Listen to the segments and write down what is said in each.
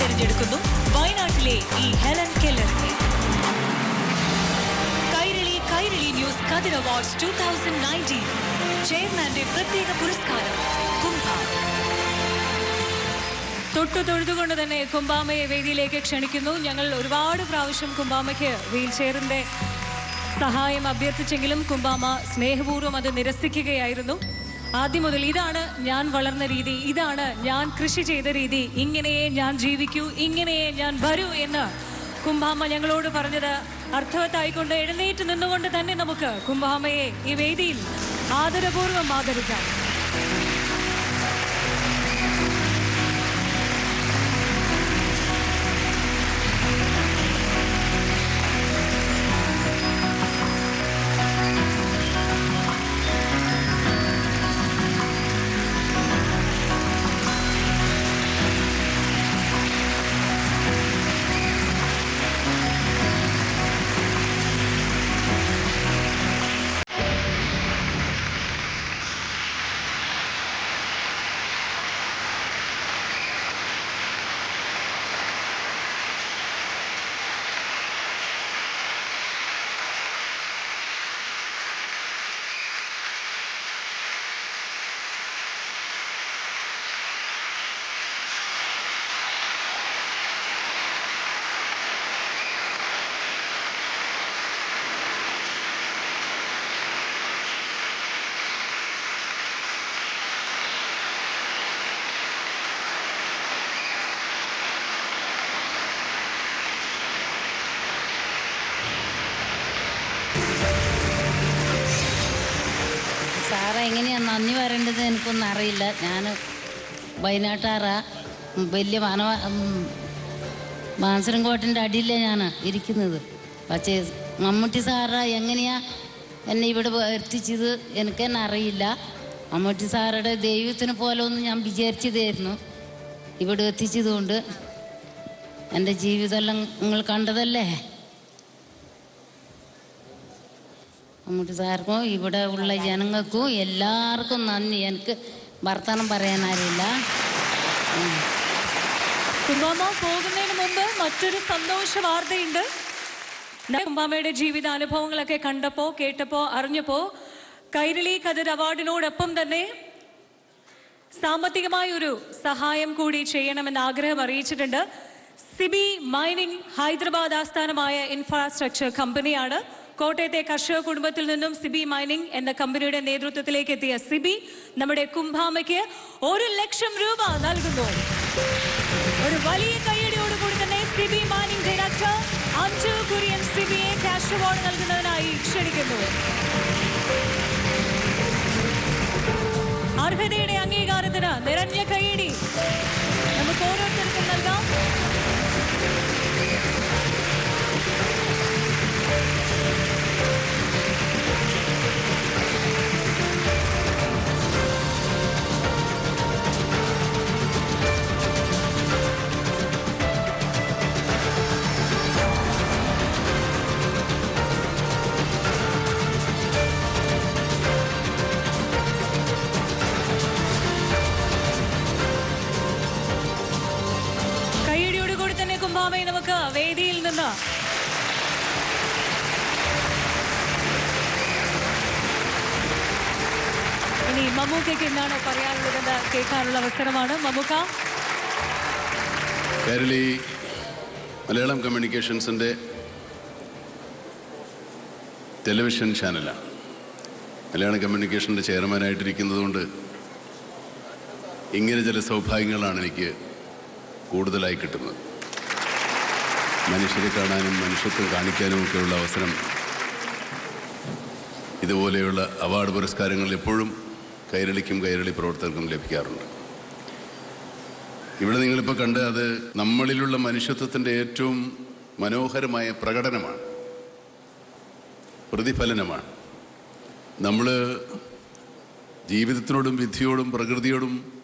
തിരഞ്ഞെടുക്കുന്നു. വയനാട്ടിലെ ഈ Helen കെല്ലറിനെ Kairali Kairali news Kathir awards two thousand nineteen ചെയർമാന്റെ പ്രത്യേക പുരസ്കാരം കുംഭ. തൊട്ടു തൊഴുതുകൊണ്ട് തന്നെ കുംഭാമയെ വേദിയിലേക്ക് ക്ഷണിക്കുന്നു. ഞങ്ങൾ ഒരുപാട് പ്രാവശ്യം കുംഭാമയ്ക്ക് വീൽ ചെയറിന്റെ സഹായം അഭ്യർത്ഥിച്ചെങ്കിലും കുംഭാമ സ്നേഹപൂർവം അത് നിരസിക്കുകയായിരുന്നു. ആദ്യം മുതൽ ഇതാണ് ഞാൻ വളർന്ന രീതി ഇതാണ് ഞാൻ കൃഷി ചെയ്ത രീതി ഇങ്ങനെയേ ഞാൻ ജീവിക്കൂ ഇങ്ങനെയേ ഞാൻ വരൂ എന്ന് കുംഭാമ്മ ഞങ്ങളോട് പറഞ്ഞത്. അർത്ഥവത്തായിക്കൊണ്ട് എഴുന്നേറ്റ് നിന്നുകൊണ്ട് തന്നെ നമുക്ക് കുംഭാമ്മയെ ഈ വേദിയിൽ ആദരപൂർവം ആദരിക്കാം. സാറേ എങ്ങനെയാണ് നന്ദി പറയേണ്ടത് എനിക്കൊന്നും അറിയില്ല. ഞാൻ വയനാട്ടാറാ വലിയ വന മാൻസരംകോട്ടിന്റെ അടിയിലാണ് ഞാൻ ഇരിക്കുന്നത്. പക്ഷേ മമ്മൂട്ടി സാറ എങ്ങനെയാ എന്നെ ഇവിടെ എത്തിച്ചത് എനിക്ക് തന്നെ അറിയില്ല. മമ്മൂട്ടി സാറുടെ ദൈവത്തിന് പോലെ ഒന്നും ഞാൻ വിചാരിച്ചതായിരുന്നു ഇവിടെ എത്തിച്ചതുകൊണ്ട്. എന്റെ ജീവിതമെല്ലാം നിങ്ങൾ കണ്ടതല്ലേ? മമ്മൂട്ടി സാർക്കും ഇവിടെ ഉള്ള ജനങ്ങൾക്കും എല്ലാവർക്കും നന്ദി. എനിക്ക് വർത്തമാനം പറയാനറിയില്ല പോകുന്നതിന് മുമ്പ് മറ്റൊരു സന്തോഷ വാർത്തയുണ്ട്. കുംഭാമയുടെ ജീവിതാനുഭവങ്ങളൊക്കെ കണ്ടപ്പോ കേട്ടപ്പോ അറിഞ്ഞപ്പോ കൈരളി കതിർ അവാർഡിനോടൊപ്പം തന്നെ സാമ്പത്തികമായ ഒരു സഹായം കൂടി ചെയ്യണമെന്ന് ആഗ്രഹം അറിയിച്ചിട്ടുണ്ട്. സിബി മൈനിങ് ഹൈദരാബാദ് ആസ്ഥാനമായ ഇൻഫ്രാസ്ട്രക്ചർ കമ്പനിയാണ് കോട്ടയത്തെ കർഷക കുടുംബത്തിൽ നിന്നും സിബി മൈനിങ് എന്ന കമ്പനിയുടെ നേതൃത്വത്തിലേക്ക് എത്തിയ സിബി നമ്മുടെ കുംഭാമയ്ക്ക് ഒരു ലക്ഷം രൂപ നൽകുന്നു. ഒരു വലിയ കൈയടിയോടുകൂടി തന്നെ സിബി മൈനിങ് ഡയറക്ടർ അഞ്ചു കുര്യൻ സിബിയെ ക്യാഷ് അവാർഡ് നൽകുന്നതിനായി ക്ഷണിക്കുന്നു. അർഹതയുടെ അംഗീകാരത്തിന് നിറഞ്ഞ കൈയടി ഇനി മമ്മൂക്കയ്ക്ക് എന്താണ് പറയാനുള്ളതെന്ന് കേൾക്കാനുള്ള അവസരമാണ് മമ്മൂക്ക. കേരളി മലയാളം കമ്മ്യൂണിക്കേഷൻസിന്റെ ടെലിവിഷൻ ചാനലാണ്. മലയാളം കമ്മ്യൂണിക്കേഷന്റെ ചെയർമാനായിട്ടിരിക്കുന്നതുകൊണ്ട് ഇങ്ങനെ ചില സൗഭാഗ്യങ്ങളാണ് എനിക്ക് കൂടുതലായി കിട്ടുന്നത്. മനുഷ്യരെ കാണാനും മനുഷ്യത്വം കാണിക്കാനും ഒക്കെയുള്ള അവസരം ഇതുപോലെയുള്ള അവാർഡ് പുരസ്കാരങ്ങൾ എപ്പോഴും കൈരളിക്കും കൈരളി പ്രവർത്തകർക്കും ലഭിക്കാറുണ്ട്. ഇവിടെ നിങ്ങളിപ്പോൾ കണ്ട് അത് നമ്മളിലുള്ള മനുഷ്യത്വത്തിന്റെ ഏറ്റവും മനോഹരമായ പ്രകടനമാണ്. പ്രതിഫലനമാണ്. നമ്മൾ ജീവിതത്തിനോടും വിധിയോടും പ്രകൃതിയോടും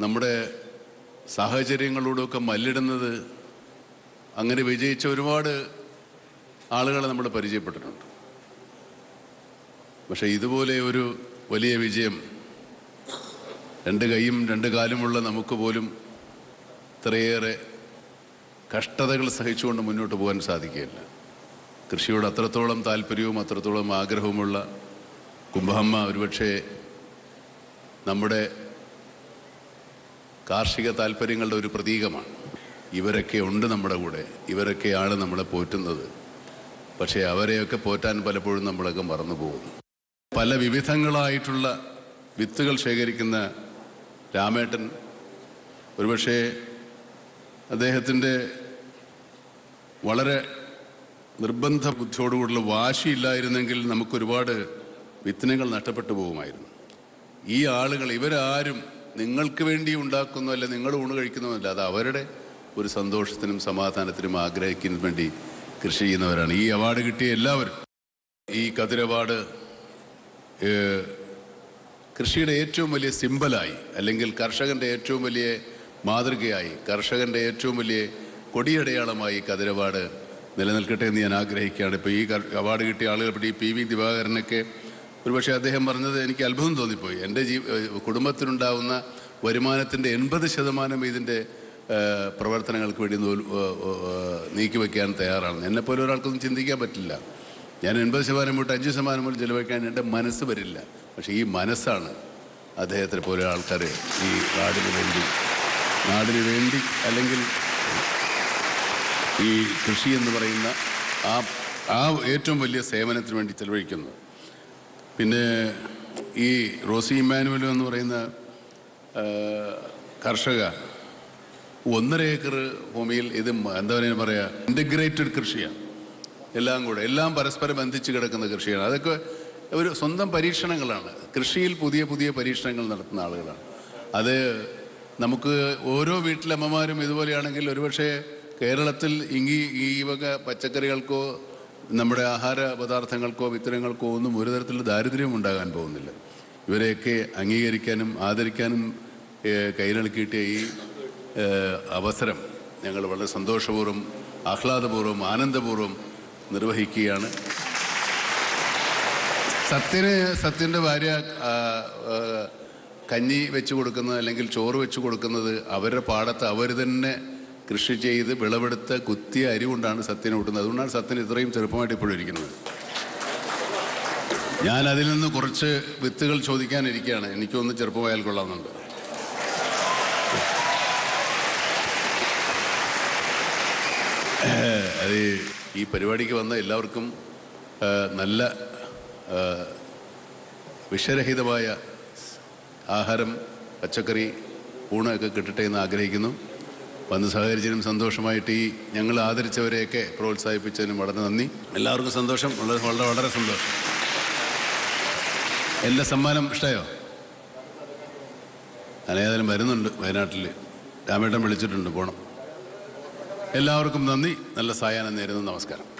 നമ്മുടെ സാഹചര്യങ്ങളോടുമൊക്കെ മല്ലിടുന്നത് അങ്ങനെ വിജയിച്ച ഒരുപാട് ആളുകളെ നമ്മൾ പരിചയപ്പെട്ടിട്ടുണ്ട്. പക്ഷേ ഇതുപോലെ ഒരു വലിയ വിജയം. രണ്ട് കൈയും രണ്ട് കാലുമുള്ള നമുക്ക് പോലും ഇത്രയേറെ കഷ്ടതകൾ സഹിച്ചുകൊണ്ട് മുന്നോട്ട് പോകാൻ സാധിക്കുകയില്ല. കൃഷിയോട് അത്രത്തോളം താല്പര്യവും അത്രത്തോളം ആഗ്രഹവുമുള്ള കുംഭമ്മ ഒരുപക്ഷെ നമ്മുടെ കാർഷിക താല്പര്യങ്ങളുടെ ഒരു പ്രതീകമാണ്. ഇവരൊക്കെ ഉണ്ട് നമ്മുടെ കൂടെ. ഇവരൊക്കെയാണ് നമ്മളെ പോറ്റുന്നത്. പക്ഷേ അവരെയൊക്കെ പോറ്റാൻ പലപ്പോഴും നമ്മളൊക്കെ മറന്നു പോകുന്നു പല വിവിധങ്ങളായിട്ടുള്ള വിത്തുകൾ ശേഖരിക്കുന്ന രാമേട്ടൻ. ഒരുപക്ഷെ അദ്ദേഹത്തിന്റെ വളരെ നിർബന്ധ ബുദ്ധിയോടുകൂടിയുള്ള വാശിയില്ലായിരുന്നെങ്കിൽ നമുക്കൊരുപാട് വിത്തിനങ്ങൾ നഷ്ടപ്പെട്ടു പോകുമായിരുന്നു. ഈ ആളുകൾ ഇവരാരും നിങ്ങൾക്ക് വേണ്ടി ഉണ്ടാക്കുന്നു അല്ല നിങ്ങൾ ഊണ് കഴിക്കുന്നതല്ല അത് അവരുടെ ഒരു സന്തോഷത്തിനും സമാധാനത്തിനും ആഗ്രഹിക്കുന്നതിന് വേണ്ടി കൃഷി ചെയ്യുന്നവരാണ്. ഈ അവാർഡ് കിട്ടിയ എല്ലാവരും ഈ ഏഹ്, കൃഷിയുടെ ഏറ്റവും വലിയ സിമ്പലായി അല്ലെങ്കിൽ കർഷകന്റെ ഏറ്റവും വലിയ മാതൃകയായി കർഷകന്റെ ഏറ്റവും വലിയ കൊടിയടയാളമായി കതിരവാട് നിലനിൽക്കട്ടെ എന്ന് ഞാൻ ആഗ്രഹിക്കുകയാണ്. ഇപ്പോൾ ഈ അവാർഡ് കിട്ടിയ ആളുകൾ ഇപ്പോൾ ഈ പി വി ദിവാകരനൊക്കെ ഒരുപക്ഷെ അദ്ദേഹം പറഞ്ഞത് എനിക്ക് അത്ഭുതം തോന്നിപ്പോയി. എന്റെ ജീ കുടുംബത്തിനുണ്ടാവുന്ന വരുമാനത്തിന്റെ എൺപത് ശതമാനം ഇതിന്റെ പ്രവർത്തനങ്ങൾക്ക് വേണ്ടി നീക്കിവെക്കാൻ തയ്യാറാണ്. എന്നെപ്പോലെ ഒരാൾക്കൊന്നും ചിന്തിക്കാൻ പറ്റില്ല. ഞാൻ എൺപത് ശതമാനം തൊട്ട് അഞ്ച് ശതമാനം പോലും ചിലവഴിക്കാൻ എന്റെ മനസ്സ് വരില്ല. പക്ഷെ ഈ മനസ്സാണ് അദ്ദേഹത്തെ പോലെ ആൾക്കാർ ഈ നാടിന് വേണ്ടി നാടിന് വേണ്ടി അല്ലെങ്കിൽ ഈ കൃഷി എന്ന് പറയുന്ന ആ ആ ഏറ്റവും വലിയ സേവനത്തിന് വേണ്ടി ചെലവഴിക്കുന്നത് പിന്നെ ഈ റോസി ഇമ്മാനുവൽ എന്ന് പറയുന്ന കർഷക ഒന്നര ഏക്കർ ഭൂമിയിൽ ഇത് എന്താ പറയുക ഇന്റഗ്രേറ്റഡ് കൃഷിയാണ്. എല്ലാം കൂടെ എല്ലാം പരസ്പരം ബന്ധിച്ച് കിടക്കുന്ന കൃഷിയാണ് അതൊക്കെ ഒരു സ്വന്തം പരീക്ഷണങ്ങളാണ്. കൃഷിയിൽ പുതിയ പുതിയ പരീക്ഷണങ്ങൾ നടത്തുന്ന ആളുകളാണ്. അത് നമുക്ക് ഓരോ വീട്ടിലമ്മമാരും ഇതുപോലെയാണെങ്കിൽ ഒരുപക്ഷെ കേരളത്തിൽ ഇങ്ങി ഈ വക പച്ചക്കറികൾക്കോ നമ്മുടെ ആഹാര പദാർത്ഥങ്ങൾക്കോ വിത്തനങ്ങൾക്കോ ഒന്നും ഒരു തരത്തിലുള്ള ദാരിദ്ര്യം ഉണ്ടാകാൻ പോകുന്നില്ല. ഇവരെയൊക്കെ അംഗീകരിക്കാനും ആദരിക്കാനും കൈനൽക്കിയിട്ടിയ ഈ അവസരം ഞങ്ങൾ വളരെ സന്തോഷപൂർവം ആഹ്ലാദപൂർവം ആനന്ദപൂർവം നിർവഹിക്കുകയാണ്. സത്യന് സത്യന്റെ ഭാര്യ കഞ്ഞി വെച്ച് കൊടുക്കുന്നത് അല്ലെങ്കിൽ ചോറ് വെച്ച് കൊടുക്കുന്നത് അവരുടെ പാടത്ത് അവർ തന്നെ കൃഷി ചെയ്ത് വിളവെടുത്ത കുത്തിയ അരി കൊണ്ടാണ് സത്യന് കൂട്ടുന്നത് അതുകൊണ്ടാണ് സത്യൻ ഇത്രയും ചെറുപ്പമായിട്ട് ഇപ്പോഴും ഇരിക്കുന്നത്. ഞാൻ അതിൽ നിന്ന് കുറച്ച് വിത്തുകൾ ചോദിക്കാനിരിക്കുകയാണ്. എനിക്കൊന്ന് ചെറുപ്പമായാൽ കൊള്ളാമെന്നുണ്ട്. ഏഹ്, അത് ഈ പരിപാടിക്ക് വന്ന എല്ലാവർക്കും നല്ല വിഷരഹിതമായ ആഹാരം പച്ചക്കറി ഊണൊക്കെ കിട്ടട്ടെ എന്ന് ആഗ്രഹിക്കുന്നു. വന്ന് സഹകരിച്ചതിനും സന്തോഷമായിട്ട് ഈ ഞങ്ങൾ ആദരിച്ചവരെയൊക്കെ പ്രോത്സാഹിപ്പിച്ചതിനും വളരെ നന്ദി. എല്ലാവർക്കും സന്തോഷം. വളരെ വളരെ വളരെ സന്തോഷം. എന്റെ സമ്മാനം ഇഷ്ടമായോ ഞാൻ വരുന്നുണ്ട് വയനാട്ടിൽ രാമേട്ടൻ വിളിച്ചിട്ടുണ്ട് പോണം. എല്ലാവർക്കും നന്ദി. നല്ല സായാഹ്നം നേരുന്നു. നമസ്കാരം.